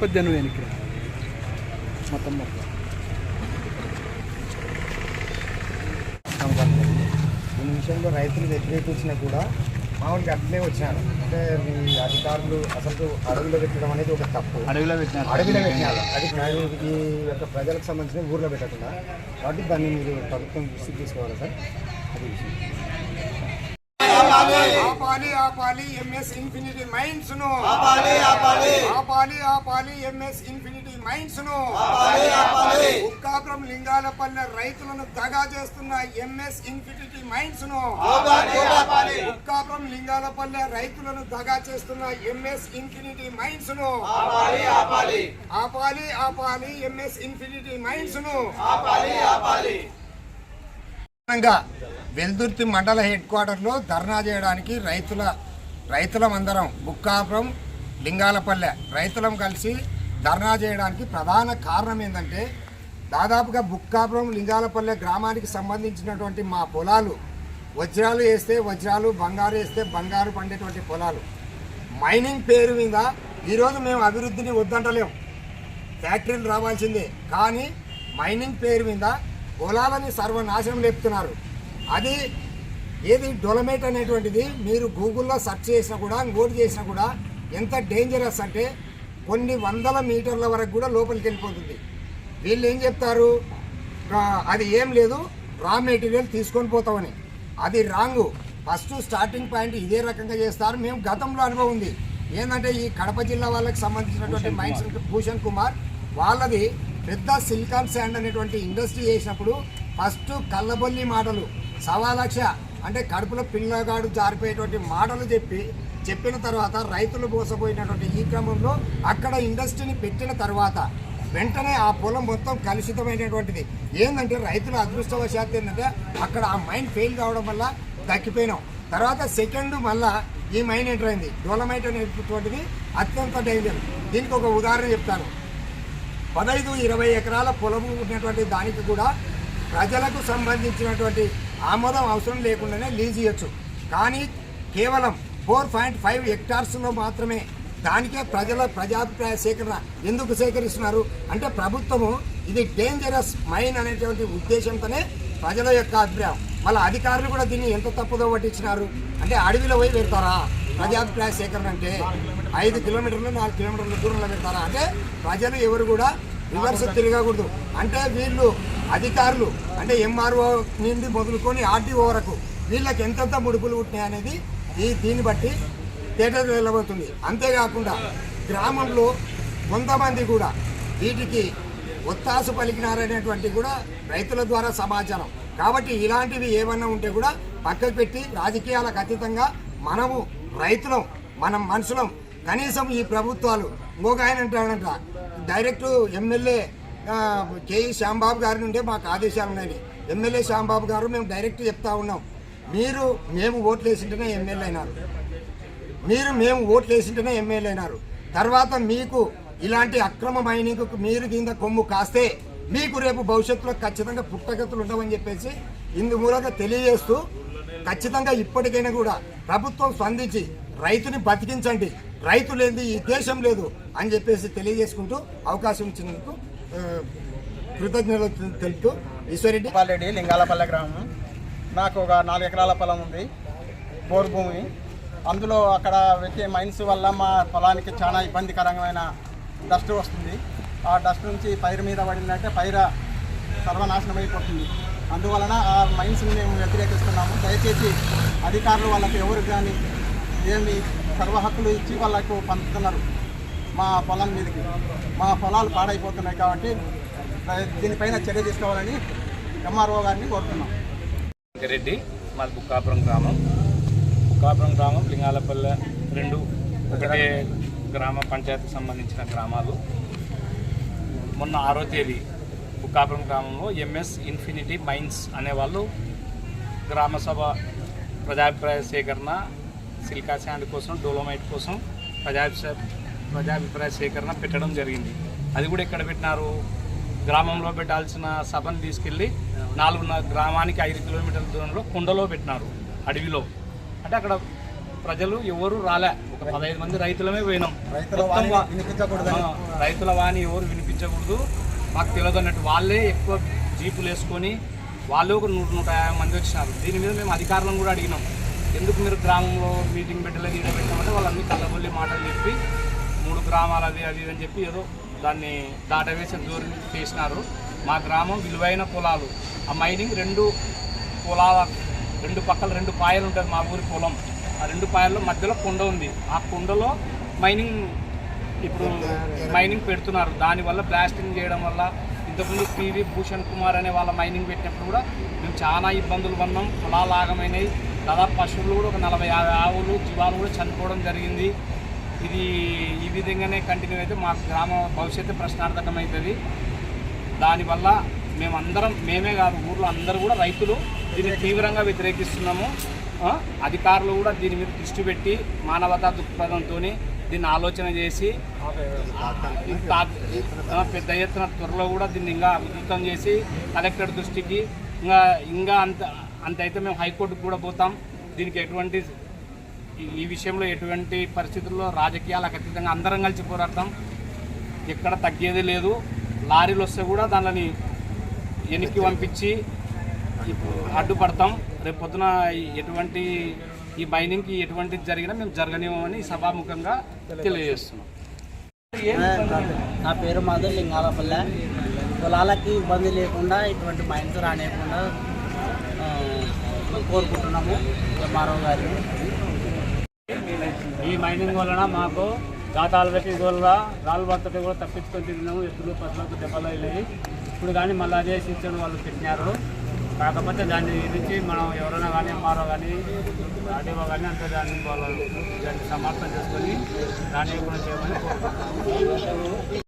వెనక్కి రా. మొత్తం మొత్తం. ఈ విషయంలో రైతులు వ్యతిరేకించినా కూడా మామూలుగా అట్లే వచ్చినారు. అంటే మీ అధికారులు అసలు అడవిలో పెట్టడం అనేది ఒక తప్పు. అడవిలో పెట్టినారు. అడవిలో పెట్టినారు. అది ఈ యొక్క ప్రజలకు సంబంధించిన ఊర్లో పెట్టకుండా కాబట్టి దాన్ని మీరు ప్రభుత్వం దృష్టికి తీసుకోవాలి సార్? అది విషయం. ఆపాలి ఆపాలి ఎంఎస్ ఇన్ఫినిటీ మైండ్స్ను ఆపాలి ఆపాలి. ఆపాలి ఆపాలి ఎంఎస్ ఇన్ఫినిటీ మైండ్స్ను ఆపాలి ఆపాలి. ఉక్కాపురం లింగాలపల్లె రైతులను దగా చేస్తున్న ఎంఎస్ ఇన్ఫినిటీ మైండ్స్ను ఆపాలి ఆపాలి. ఉక్కాపురం లింగాలపల్లె రైతులను దగా చేస్తున్న ఎంఎస్ ఇన్ఫినిటీ మైండ్స్ను ఆపాలి ఆపాలి. ఆపాలి ఆపాలి ఎంఎస్ ఇన్ఫినిటీ మైండ్స్ను ప్రధానంగా వెల్దుర్తి మండల హెడ్ క్వార్టర్లో ధర్నా చేయడానికి రైతుల రైతులం అందరం బుక్కాపురం లింగాలపల్లె రైతులం కలిసి ధర్నా చేయడానికి ప్రధాన కారణం ఏంటంటే దాదాపుగా బుక్కాపురం లింగాలపల్లె గ్రామానికి సంబంధించినటువంటి మా పొలాలు వజ్రాలు వేస్తే వజ్రాలు బంగారు వేస్తే బంగారు పండేటువంటి పొలాలు. మైనింగ్ పేరు మీద ఈరోజు మేము అభివృద్ధిని వద్దంటలేం. ఫ్యాక్టరీలు రావాల్సిందే. కానీ మైనింగ్ పేరు మీద పొలాలని సర్వనాశనం లేపుతున్నారు. అది ఏది డొలమేట్ అనేటువంటిది మీరు గూగుల్లో సెర్చ్ చేసినా కూడా ఇంకోటి చేసినా కూడా ఎంత డేంజరస్ అంటే కొన్ని వందల మీటర్ల వరకు కూడా లోపలికి వెళ్ళిపోతుంది. వీళ్ళు ఏం చెప్తారు? అది ఏం లేదు రా మెటీరియల్ తీసుకొని పోతామని. అది రాంగు. ఫస్ట్ స్టార్టింగ్ పాయింట్ ఇదే రకంగా చేస్తారు. మేము గతంలో అనుభవం ఉంది. ఏంటంటే ఈ కడప జిల్లా వాళ్ళకి సంబంధించినటువంటి మైన్స్ భూషణ్ కుమార్ వాళ్ళది పెద్ద సిలికాన్ శాండ్ అనేటువంటి ఇండస్ట్రీ చేసినప్పుడు ఫస్ట్ కళ్ళబొల్లి మాటలు సవా లక్ష అంటే కడుపులో పిల్లగాడు జారిపోయేటువంటి మాటలు చెప్పి చెప్పిన తర్వాత రైతులు మోసపోయినటువంటి ఈ క్రమంలో అక్కడ ఇండస్ట్రీని పెట్టిన తర్వాత వెంటనే ఆ పొలం మొత్తం కలుషితమైనటువంటిది. ఏంటంటే రైతుల అదృష్టవశాత్తు ఏంటంటే అక్కడ ఆ మైన్ ఫెయిల్ కావడం వల్ల తగ్గిపోయినాం. తర్వాత సెకండ్ మళ్ళా ఈ మైన్ ఎంటర్ అయింది. డోలమైట్ అనేటువంటిది అత్యంత డేంజర్. దీనికి ఒక ఉదాహరణ చెప్తాను. పదహైదు ఇరవై ఎకరాల పొలం ఉన్నటువంటి దానికి కూడా ప్రజలకు సంబంధించినటువంటి ఆమోదం అవసరం లేకుండానే లీజ్ ఇవ్వచ్చు కానీ కేవలం ఫోర్ పాయింట్ ఫైవ్ హెక్టార్స్లో మాత్రమే దానికే ప్రజల ప్రజాభిప్రాయ సేకరణ ఎందుకు సేకరిస్తున్నారు? అంటే ప్రభుత్వము ఇది డేంజరస్ మైన్ అనేటువంటి ఉద్దేశంతోనే ప్రజల యొక్క అభిప్రాయం. మళ్ళీ అధికారులు కూడా దీన్ని ఎంత తప్పుదో పట్టించినారు? అంటే అడవిలో పోయి పెడతారా? ప్రజాభిప్రాయ సేకరణ అంటే ఐదు కిలోమీటర్లు నాలుగు కిలోమీటర్ల దూరంలో పెడతారా? అంటే ప్రజలు ఎవరు కూడా రివర్స్ తిరగకూడదు. అంటే వీళ్ళు అధికారులు అంటే ఎంఆర్ఓ నుండి మొదలుకొని ఆర్డీఓ వరకు వీళ్ళకి ఎంతెంత ముడుపులు పుట్టినాయి అనేది ఈ దీన్ని బట్టి తేటలు వెళ్ళబోతుంది. అంతేకాకుండా గ్రామంలో కొంతమంది కూడా వీటికి ఒత్తాసు పలికినారనేటువంటి కూడా రైతుల ద్వారా సమాచారం. కాబట్టి ఇలాంటివి ఏమన్నా ఉంటే కూడా పక్కకు పెట్టి రాజకీయాలకు అతీతంగా మనము రైతులం మనం మనుషులం కనీసం ఈ ప్రభుత్వాలు ఇంకొక ఆయన అంటాడంట డైరెక్ట్ ఎమ్మెల్యే కేఈ శ్యాంబాబు గారి నుండే మాకు ఆదేశాలు ఉన్నాయి ఎమ్మెల్యే శ్యాంబాబు గారు మేము డైరెక్ట్ చెప్తా ఉన్నాం. మీరు మేము ఓట్లు వేసింటేనే ఎమ్మెల్యే అయినారు. మీరు మేము ఓట్లు వేసింటేనే ఎమ్మెల్యే అయినారు. తర్వాత మీకు ఇలాంటి అక్రమ మైనింగ్ మీరు కింద కొమ్ము కాస్తే మీకు రేపు భవిష్యత్తులో ఖచ్చితంగా పుట్టగతులు ఉండవని చెప్పేసి ఇందు మూలంగా తెలియజేస్తూ ఖచ్చితంగా ఇప్పటికైనా కూడా ప్రభుత్వం స్పందించి రైతుని బతికించండి. రైతు లేనిది ఈ దేశం లేదు అని చెప్పేసి తెలియజేసుకుంటూ అవకాశం ఇచ్చినందుకు కృతజ్ఞతలు తెలుపుతూ ఈశ్వరెడ్డి. రెడ్డి లింగాలపల్లె గ్రామం. నాకు ఒక నాలుగు ఎకరాల పొలం ఉంది బోర్ భూమి. అందులో అక్కడ వచ్చే మైన్స్ వల్ల మా పొలానికి చాలా ఇబ్బందికరమైన డస్ట్ వస్తుంది. ఆ డస్ట్ నుంచి పైరు మీద పడిందంటే పైర సర్వనాశనం అయిపోతుంది అందువలన ఆ మైన్స్ని మేము వ్యతిరేకిస్తున్నాము. దయచేసి అధికారులు వాళ్ళకి ఎవరు కానీ ఏమి సర్వ హక్కులు ఇచ్చి వాళ్ళకు పంపుతున్నారు. మా పొలం మీదకి. మా పొలాలు పాడైపోతున్నాయి కాబట్టి దీనిపైన చర్య తీసుకోవాలని ఎంఆర్ఓ గారిని కోరుతున్నాం. రెడ్డి మాది బుక్కాపురం గ్రామం. బుక్కాపురం గ్రామం లింగాలపల్లె రెండు ఒకటే గ్రామ పంచాయతీకి సంబంధించిన గ్రామాలు. మొన్న ఆరో తేదీ బుక్కాపురం గ్రామంలో ఎంఎస్ ఇన్ఫినిటీ మైన్స్ అనేవాళ్ళు గ్రామసభ ప్రజాభిప్రాయ సేకరణ సిలికా శాండ్ కోసం డోలోమైట్ కోసం ప్రజాభిప్రాయ ప్రజాభిప్రాయ సేకరణ పెట్టడం జరిగింది. అది కూడా ఎక్కడ పెట్టినారు? గ్రామంలో పెట్టాల్సిన సభను తీసుకెళ్ళి నాలుగున్నర గ్రామానికి ఐదు కిలోమీటర్ల దూరంలో కుండలో పెట్టినారు అడవిలో. అంటే అక్కడ ప్రజలు ఎవరు రాలే. ఒక పదహైదు మంది రైతులమే పోయినాం. రైతుల వాణి ఎవరు వినిపించకూడదు. మాకు తెలియదు అన్నట్టు వాళ్ళే ఎక్కువ జీపులు వేసుకొని వాళ్ళు ఒక నూట నూట యాభై మంది వచ్చినారు. దీని మీద మేము అధికారులను కూడా అడిగినాం. ఎందుకు మీరు గ్రామంలో మీటింగ్ పెట్టలేదు ఈడ పెట్టామంటే వాళ్ళన్నీ కళ్ళబొల్లి మాటలు చెప్పి మూడు గ్రామాలు అది అది అని చెప్పి ఏదో దాన్ని దాటవేసి దూరం చేసినారు. మా గ్రామం విలువైన పొలాలు. ఆ మైనింగ్ రెండు పొలాల రెండు పక్కల రెండు పాయలు ఉంటుంది మా ఊరి పొలం. ఆ రెండు పాయల్లో మధ్యలో కొండ ఉంది. ఆ కొండలో మైనింగ్ ఇప్పుడు మైనింగ్ పెడుతున్నారు. దానివల్ల బ్లాస్టింగ్ చేయడం వల్ల ఇంతకుముందు పివి భూషణ్ కుమార్ అనే వాళ్ళ మైనింగ్ పెట్టినప్పుడు కూడా మేము చాలా ఇబ్బందులు పడినాం పొలాలు ఆగమైనవి దాదాపు పశువులు కూడా ఒక నలభై యాభై ఆవులు జీవాలు కూడా చనిపోవడం జరిగింది. ఇది ఈ విధంగానే కంటిన్యూ అయితే మా గ్రామ భవిష్యత్తు ప్రశ్నార్థకమవుతుంది. దానివల్ల మేమందరం మేమే కాదు ఊర్లో అందరూ కూడా రైతులు దీన్ని తీవ్రంగా వ్యతిరేకిస్తున్నాము. అధికారులు కూడా దీని మీద దృష్టి పెట్టి మానవతా దృక్పథంతో దీన్ని ఆలోచన చేసి పెద్ద ఎత్తున త్వరలో కూడా దీన్ని ఇంకా ఉధృతం చేసి కలెక్టర్ దృష్టికి ఇంకా ఇంకా అంత అంత అయితే మేము హైకోర్టుకు కూడా పోతాం. దీనికి ఎటువంటి ఈ- విషయంలో ఎటువంటి పరిస్థితుల్లో రాజకీయాలకు అతీతంగా అందరం కలిసి పోరాడతాం. ఎక్కడ తగ్గేది లేదు. లారీలు వస్తే కూడా దానిని వెనక్కి పంపించి అడ్డుపడతాం. రేపు పొద్దున ఎటువంటి ఈ బైనింగ్కి ఎటువంటి జరిగినా మేము జరగనివ్వమని సభాముఖంగా తెలియజేస్తున్నాం. నా పేరు మాధవ్ లింగాలపల్లె. పొలాలకి ఇబ్బంది లేకుండా ఇటువంటి మైన్స్ రానియకుండా కోరుకుంటున్నాము. ఎంఆర్ఓ గారిని. ఈ మైనింగ్ వలన మాకు గాతాలు పెట్టి వల్ల రాళ్ళు పడుతుంటే కూడా తప్పించుకొని తిరిగినాము. ఎత్తులు పసులకు దెబ్బలు వెళ్ళాయి ఇప్పుడు కానీ మళ్ళీ అదే శిక్షణ వాళ్ళు పెట్టినారు. కాకపోతే దాన్ని నుంచి మనం ఎవరైనా కానీ ఎంఆర్ఓ కానీ ఆర్డీఓ కానీ అంతే దాన్ని వాళ్ళు దాన్ని సమర్థం చేసుకొని దాన్ని కూడా చేయమని కోరుకుంటున్నాము.